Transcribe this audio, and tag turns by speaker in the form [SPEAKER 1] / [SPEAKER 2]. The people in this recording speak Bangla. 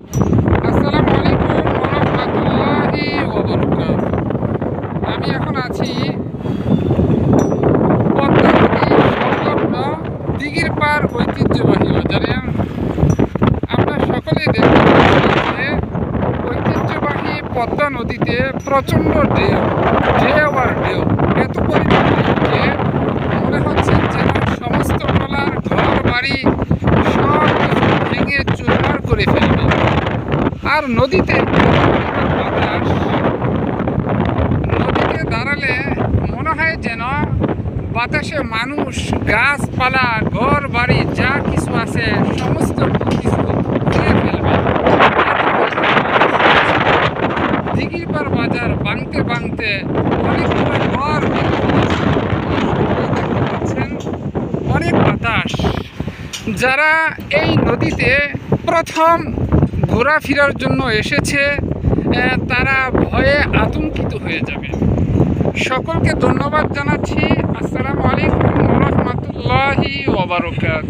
[SPEAKER 1] আসসালামু আমি এখন আছি দিঘির ঐতিহ্যবাহী বাজারে আমরা দেখতে ঐতিহ্যবাহী পদ্মা নদীতে প্রচণ্ড ঢেউ ঢেউ আর ঢেউ, এত পরিমাণে যে মনে হচ্ছে যেন সমস্ত টলার ঘর বাড়ি সব কিছু ভেঙে চুরমার করে ফেলবে আর নদীতে বাতাস নদীতে দাঁড়ালে মনে হয় যেন বাতাসে মানুষ, গাছপালা ঘর বাড়ি যা কিছু আছে, সমস্ত কিছু উড়িয়ে ফেলবে। দিঘির পার বাজার বাংতে বাংতে অনেকগুলো ঘর অনেক বাতাস। যারা এই নদীতে প্রথম ঘোরাফেরার জন্য এসেছে তারা ভয়ে আতঙ্কিত হয়ে যাবে। সকলকে ধন্যবাদ জানাচ্ছি। আসসালামু আলাইকুম রহমতুল্লাহি ওবরকাত